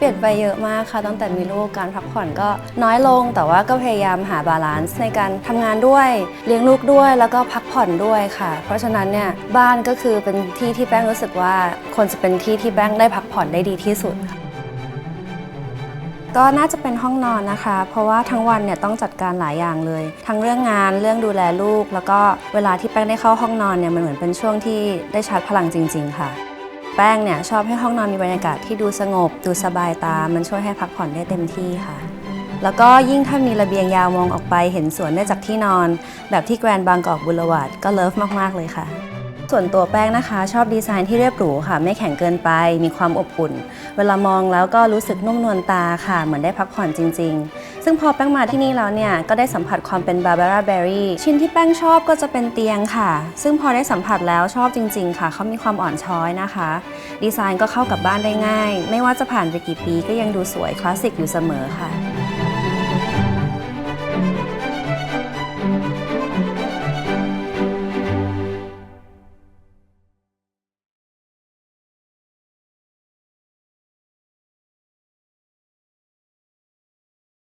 ปลี่ยนไปเยอะมากค่ะ ตั้งแต่มีลูกการพักผ่อนก็น้อยลง แต่ว่าก็พยายามหาบาลานซ์ในการทำงานด้วย เลี้ยงลูกด้วยแล้วก็พักผ่อนด้วยค่ะ เพราะฉะนั้นเนี่ยบ้านก็คือเป็นที่ที่แป้งรู้สึกว่าควรจะเป็นที่ที่แป้งได้พักผ่อนได้ดีที่สุดค่ะก็น่าจะเป็นห้องนอนนะคะ เพราะว่าทั้งวันเนี่ยต้องจัดการหลายอย่างเลย ทั้งเรื่องงานเรื่องดูแลลูก แล้วก็เวลาที่แป้งได้เข้าห้องนอนเนี่ยมันเหมือนเป็นช่วงที่ได้ชาร์จพลังจริง ๆ ค่ะ แป้งเนี่ยชอบให้ห้องนอนมีบรรยากาศที่ดูสงบ ดูสบายตา มันช่วยให้พักผ่อนได้เต็มที่ค่ะ แล้วก็ยิ่งถ้ามีระเบียงยาวมองออกไปเห็นสวนได้จากที่นอน แบบที่แกรนด์บางกอกบุลวาดก็เลิฟมาก ๆ เลยค่ะ ส่วนตัวแป้งนะคะ ชอบดีไซน์ที่เรียบหรูค่ะ ไม่แข็งเกินไป มีความอบอุ่น เวลามองแล้วก็รู้สึกนุ่มนวลตาค่ะ เหมือนได้พักผ่อนจริง ๆ ซึ่งพอแป้งมาที่นี่แล้วเนี่ย ก็ได้สัมผัสความเป็นบาร์บาร่าเบอรี่ชิ้นที่แป้งชอบก็จะเป็นเตียงค่ะ ซึ่งพอได้สัมผัสแล้วชอบจริง ๆ ค่ะเขามีความอ่อนช้อยนะคะ ดีไซน์ก็เข้ากับบ้านได้ง่าย ไม่ว่าจะผ่านไปกี่ปีก็ยังดูสวยคลาสสิกอยู่เสมอค่ะ